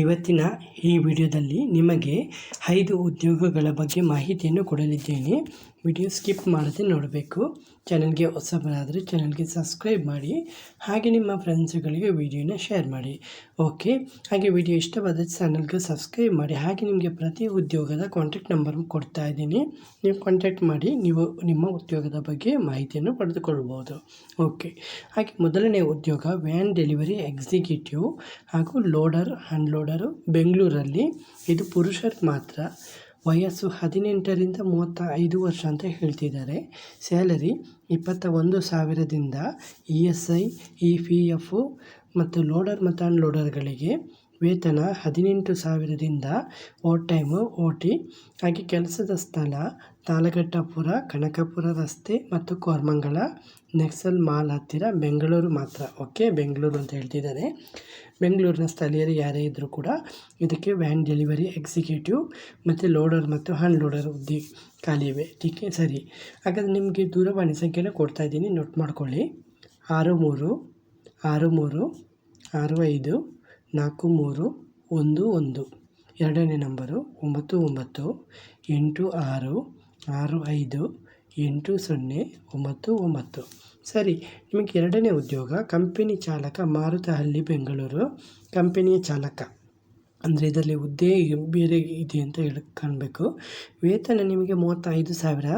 ಇವತ್ತಿನ ಈ ವಿಡಿಯೋದಲ್ಲಿ ನಿಮಗೆ ಐದು ಉದ್ಯೋಗಗಳ ಬಗ್ಗೆ ಮಾಹಿತಿಯನ್ನು ಕೊಡಲಿದ್ದೇನೆ. ವಿಡಿಯೋ ಸ್ಕಿಪ್ ಮಾಡದೆ ನೋಡಬೇಕು. ಚಾನಲ್ಗೆ ಹೊಸಬರಾದರೆ ಚಾನಲ್ಗೆ ಸಬ್ಸ್ಕ್ರೈಬ್ ಮಾಡಿ, ಹಾಗೆ ನಿಮ್ಮ ಫ್ರೆಂಡ್ಸ್ಗಳಿಗೆ ವಿಡಿಯೋನ ಶೇರ್ ಮಾಡಿ. ಓಕೆ? ಹಾಗೆ ವಿಡಿಯೋ ಇಷ್ಟವಾದ ಚಾನಲ್ಗೆ ಸಬ್ಸ್ಕ್ರೈಬ್ ಮಾಡಿ, ಹಾಗೆ ನಿಮಗೆ ಪ್ರತಿ ಉದ್ಯೋಗದ ಕಾಂಟ್ಯಾಕ್ಟ್ ನಂಬರ್ ಕೊಡ್ತಾ ಇದ್ದೀನಿ. ನೀವು ಕಾಂಟ್ಯಾಕ್ಟ್ ಮಾಡಿ, ನೀವು ನಿಮ್ಮ ಉದ್ಯೋಗದ ಬಗ್ಗೆ ಮಾಹಿತಿಯನ್ನು ಪಡೆದುಕೊಳ್ಬೋದು ಓಕೆ? ಹಾಗೆ ಮೊದಲನೇ ಉದ್ಯೋಗ ವ್ಯಾನ್ ಡೆಲಿವರಿ ಎಕ್ಸಿಕ್ಯೂಟಿವ್ ಹಾಗೂ ಲೋಡರ್ ಹ್ಯಾಂಡ್ ಲೋಡರು ಬೆಂಗಳೂರಲ್ಲಿ. ಇದು ಪುರುಷರಿಗೆ ಮಾತ್ರ. ವಯಸ್ಸು ಹದಿನೆಂಟರಿಂದ ಮೂವತ್ತ ಐದು ವರ್ಷ ಅಂತ ಹೇಳ್ತಿದ್ದಾರೆ. ಸ್ಯಾಲರಿ ಇಪ್ಪತ್ತ ಒಂದು ಸಾವಿರದಿಂದ E S I, E P F ಮತ್ತು ಲೋಡರ್ ಮತ್ತು ಅನ್ಲೋಡರ್ಗಳಿಗೆ ವೇತನ ಹದಿನೆಂಟು ಸಾವಿರದಿಂದ ಓವರ್ ಟೈಮು ಓ ಟಿ ಹಾಗೆ ಕೆಲಸದ ಸ್ಥಳ ತಾಳಗಟ್ಟಪುರ ಕನಕಪುರ ರಸ್ತೆ ಮತ್ತು ಕೋರ್ಮಂಗಲ, ನೆಕ್ಸಲ್ ಮಾಲ್ ಹತ್ತಿರ ಬೆಂಗಳೂರು ಮಾತ್ರ. ಓಕೆ, ಬೆಂಗಳೂರು ಅಂತ ಹೇಳ್ತಿದ್ದಾರೆ. ಬೆಂಗಳೂರಿನ ಸ್ಥಳೀಯರು ಯಾರೇ ಇದ್ದರೂ ಕೂಡ ಇದಕ್ಕೆ ವ್ಯಾನ್ ಡೆಲಿವರಿ, ಎಕ್ಸಿಕ್ಯೂಟಿವ್ ಮತ್ತು ಲೋಡರ್ ಮತ್ತು ಹ್ಯಾಂಡ್ ಲೋಡರ್ ಹುದ್ದೆ ಖಾಲಿ ಇವೆ. ಟೀಕೆ ಸರಿ. ಹಾಗಾದರೆ ನಿಮಗೆ ದೂರವಾಣಿ ಸಂಖ್ಯೆನ ಕೊಡ್ತಾ ಇದ್ದೀನಿ. ನೋಟ್ ಮಾಡ್ಕೊಳ್ಳಿ. ಆರು ಮೂರು ಆರು ಮೂರು, ಆರು ಐದು ನಾಲ್ಕು ಮೂರು ಒಂದು ಒಂದು. ಎರಡನೇ ನಂಬರು ಒಂಬತ್ತು ಒಂಬತ್ತು, ಎಂಟು ಆರು ಆರು ಐದು, ಎಂಟು ಸೊನ್ನೆ, ಒಂಬತ್ತು ಒಂಬತ್ತು. ಸರಿ, ನಿಮಗೆ ಎರಡನೇ ಉದ್ಯೋಗ ಕಂಪೆನಿ ಚಾಲಕ ಮಾರುತಹಳ್ಳಿ ಬೆಂಗಳೂರು ಕಂಪೆನಿಯ ಚಾಲಕ. ಅಂದರೆ ಇದರಲ್ಲಿ ಹುದ್ದೆ ಬೇರೆ ಇದೆ ಅಂತ ಹೇಳಿ ಕಾಣಬೇಕು. ವೇತನ ನಿಮಗೆ ಮೂವತ್ತೈದು ಸಾವಿರ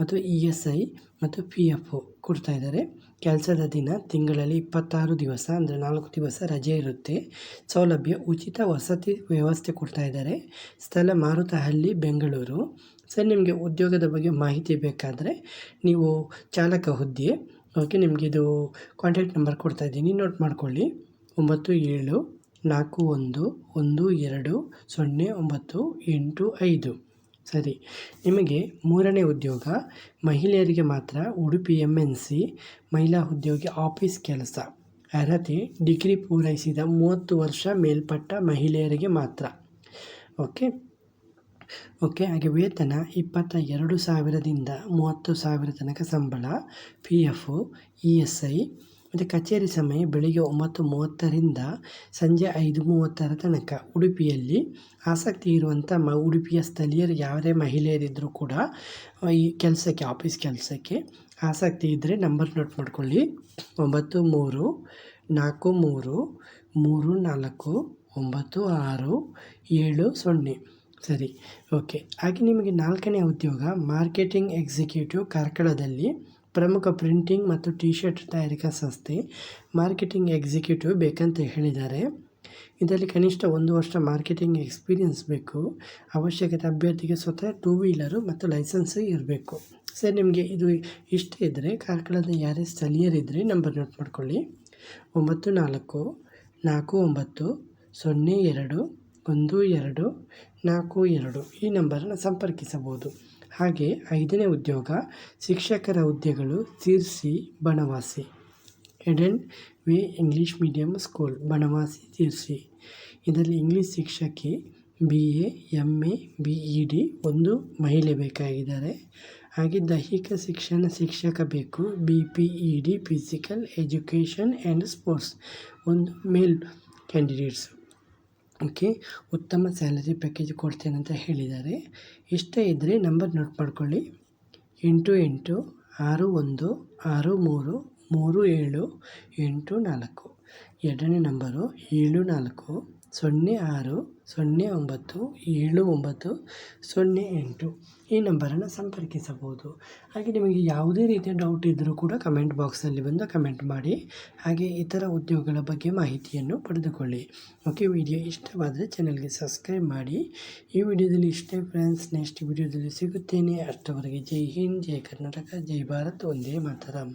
ಮತ್ತು ಇ ಎಸ್ ಐ ಮತ್ತು ಪಿ ಎಫ್ ಕೊಡ್ತಾ ಇದ್ದಾರೆ. ಕೆಲಸದ ದಿನ, ತಿಂಗಳಲ್ಲಿ ಇಪ್ಪತ್ತಾರು ದಿವಸ ಅಂದರೆ ನಾಲ್ಕು ದಿವಸ ರಜೆ ಇರುತ್ತೆ. ಸೌಲಭ್ಯ, ಉಚಿತ ವಸತಿ ವ್ಯವಸ್ಥೆ ಕೊಡ್ತಾ ಇದ್ದಾರೆ. ಸ್ಥಳ, ಮಾರುತಹಳ್ಳಿ, ಬೆಂಗಳೂರು. ಸರ್, ನಿಮಗೆ ಉದ್ಯೋಗದ ಬಗ್ಗೆ ಮಾಹಿತಿ ಬೇಕಾದರೆ ನೀವು ಚಾಲಕ ಹುದ್ದೆ, ಓಕೆ, ನಿಮಗೆ ಇದು ಕಾಂಟ್ಯಾಕ್ಟ್ ನಂಬರ್ ಕೊಡ್ತಾ ಇದ್ದೀನಿ. ನೋಟ್ ಮಾಡ್ಕೊಳ್ಳಿ. ಒಂಬತ್ತು ಏಳು ನಾಲ್ಕು ಒಂದು ಒಂದು ಎರಡು ಸೊನ್ನೆ ಒಂಬತ್ತು ಎಂಟು ಐದು. ಸರಿ, ನಿಮಗೆ ಮೂರನೇ ಉದ್ಯೋಗ, ಮಹಿಳೆಯರಿಗೆ ಮಾತ್ರ ಉಡುಪಿ ಎಂ ಎನ್ ಸಿ ಮಹಿಳಾ ಉದ್ಯೋಗಿ ಆಫೀಸ್ ಕೆಲಸ. ಅರ್ಹತೆ, ಡಿಗ್ರಿ ಪೂರೈಸಿದ ಮೂವತ್ತು ವರ್ಷ ಮೇಲ್ಪಟ್ಟ ಮಹಿಳೆಯರಿಗೆ ಮಾತ್ರ. ಓಕೆ? ಓಕೆ, ಹಾಗೆ ವೇತನ ಇಪ್ಪತ್ತ ಎರಡು ಸಾವಿರದಿಂದ ಮೂವತ್ತು ಸಾವಿರ ತನಕ ಸಂಬಳ, P F, E S I ಮತ್ತು ಕಚೇರಿ ಸಮಯ ಬೆಳಿಗ್ಗೆ ಒಂಬತ್ತು ಮೂವತ್ತರಿಂದ ಸಂಜೆ ಐದು ಮೂವತ್ತರ ತನಕ. ಉಡುಪಿಯಲ್ಲಿ ಆಸಕ್ತಿ ಇರುವಂಥ ಮ, ಉಡುಪಿಯ ಸ್ಥಳೀಯರು ಯಾವುದೇ ಮಹಿಳೆಯರಿದ್ದರೂ ಕೂಡ ಈ ಕೆಲಸಕ್ಕೆ, ಆಫೀಸ್ ಕೆಲಸಕ್ಕೆ ಆಸಕ್ತಿ ಇದ್ದರೆ ನಂಬರ್ ನೋಟ್ ಮಾಡ್ಕೊಳ್ಳಿ. ಒಂಬತ್ತು ಮೂರು ನಾಲ್ಕು ಮೂರು ಮೂರು ನಾಲ್ಕು ಒಂಬತ್ತು ಆರು ಏಳು ಸೊನ್ನೆ. ಸರಿ, ಓಕೆ. ಹಾಗೆ ನಿಮಗೆ ನಾಲ್ಕನೇ ಉದ್ಯೋಗ ಮಾರ್ಕೆಟಿಂಗ್ ಎಕ್ಸಿಕ್ಯೂಟಿವ್ ಕಾರ್ಕಳದಲ್ಲಿ ಪ್ರಮುಖ ಪ್ರಿಂಟಿಂಗ್ ಮತ್ತು ಟಿ ಶರ್ಟ್ ತಯಾರಿಕಾ ಸಂಸ್ಥೆ, ಮಾರ್ಕೆಟಿಂಗ್ ಎಕ್ಸಿಕ್ಯೂಟಿವ್ ಬೇಕಂತ ಹೇಳಿದ್ದಾರೆ. ಇದರಲ್ಲಿ ಕನಿಷ್ಠ ಒಂದು ವರ್ಷ ಮಾರ್ಕೆಟಿಂಗ್ ಎಕ್ಸ್ಪೀರಿಯನ್ಸ್ ಬೇಕು. ಅವಶ್ಯಕತೆ ಅಭ್ಯರ್ಥಿಗೆ ಸ್ವತಃ ಟೂ ವೀಲರು ಮತ್ತು ಲೈಸೆನ್ಸ್ ಇರಬೇಕು. ಸರ್, ನಿಮಗೆ ಇದು ಇಷ್ಟ ಇದ್ದರೆ ಕಾರ್ಕಳದ ಯಾರೇ ಸ್ಥಳೀಯರಿದ್ದರೆ ನಂಬರ್ ನೋಟ್ ಮಾಡ್ಕೊಳ್ಳಿ. ಒಂಬತ್ತು ನಾಲ್ಕು ನಾಲ್ಕು ಒಂಬತ್ತು, ಸೊನ್ನೆ ಎರಡು ಒಂದು, ಎರಡು, ನಾಲ್ಕು, ಎರಡು ಈ ನಂಬರನ್ನು ಸಂಪರ್ಕಿಸಬಹುದು. ಹಾಗೆ ಐದನೇ ಉದ್ಯೋಗ, ಶಿಕ್ಷಕರ ಹುದ್ದೆಗಳು Tirsi Banavasi. Eden V English medium school, Banavasi Tirsi. ಇದರಲ್ಲಿ ಇಂಗ್ಲೀಷ್ ಶಿಕ್ಷಕಿ, B A M A, B E D ಒಂದು ಮಹಿಳೆ ಬೇಕಾಗಿದ್ದಾರೆ. ಹಾಗೆ ದೈಹಿಕ ಶಿಕ್ಷಣ ಶಿಕ್ಷಕ ಬೇಕು, B P E D, physical education and sports ಒಂದು ಮೇಲ್ ಕ್ಯಾಂಡಿಡೇಟ್ಸು. ಓಕೆ, ಉತ್ತಮ ಸ್ಯಾಲರಿ ಪ್ಯಾಕೇಜ್ ಕೊಡ್ತೇನೆ ಅಂತ ಹೇಳಿದ್ದಾರೆ. ಇಷ್ಟ ಇದ್ದರೆ ನಂಬರ್ ನೋಟ್ ಮಾಡ್ಕೊಳ್ಳಿ. ಎಂಟು ಎಂಟು ಆರು ಒಂದು ಆರು ಮೂರು ಮೂರು ಏಳು ಎಂಟು ನಾಲ್ಕು. ಎರಡನೇ ನಂಬರು ಏಳು ನಾಲ್ಕು. ಸೊನ್ನೆ ಆರು, ಸೊನ್ನೆ ಒಂಬತ್ತು, ಏಳು ಒಂಬತ್ತು, ಸೊನ್ನೆ ಎಂಟು ಈ ನಂಬರನ್ನು ಸಂಪರ್ಕಿಸಬಹುದು. ಹಾಗೆ ನಿಮಗೆ ಯಾವುದೇ ರೀತಿಯ ಡೌಟ್ ಇದ್ದರೂ ಕೂಡ ಕಮೆಂಟ್ ಬಾಕ್ಸಲ್ಲಿ ಬಂದು ಕಮೆಂಟ್ ಮಾಡಿ, ಹಾಗೆ ಇತರ ಉದ್ಯೋಗಗಳ ಬಗ್ಗೆ ಮಾಹಿತಿಯನ್ನು ಪಡೆದುಕೊಳ್ಳಿ. ಓಕೆ ವಿಡಿಯೋ ಇಷ್ಟವಾದರೆ ಚಾನಲ್ಗೆ ಸಬ್ಸ್ಕ್ರೈಬ್ ಮಾಡಿ. ಈ ವಿಡಿಯೋದಲ್ಲಿ ಇಷ್ಟೇ ಫ್ರೆಂಡ್ಸ್ ನೆಕ್ಸ್ಟ್ ವಿಡಿಯೋದಲ್ಲಿ ಸಿಗುತ್ತೇನೆ. ಅಷ್ಟವರೆಗೆ ಜೈ ಹಿಂದ್, ಜೈ ಕರ್ನಾಟಕ, ಜೈ ಭಾರತ್, ಒಂದೇ ಮಾತರಂ.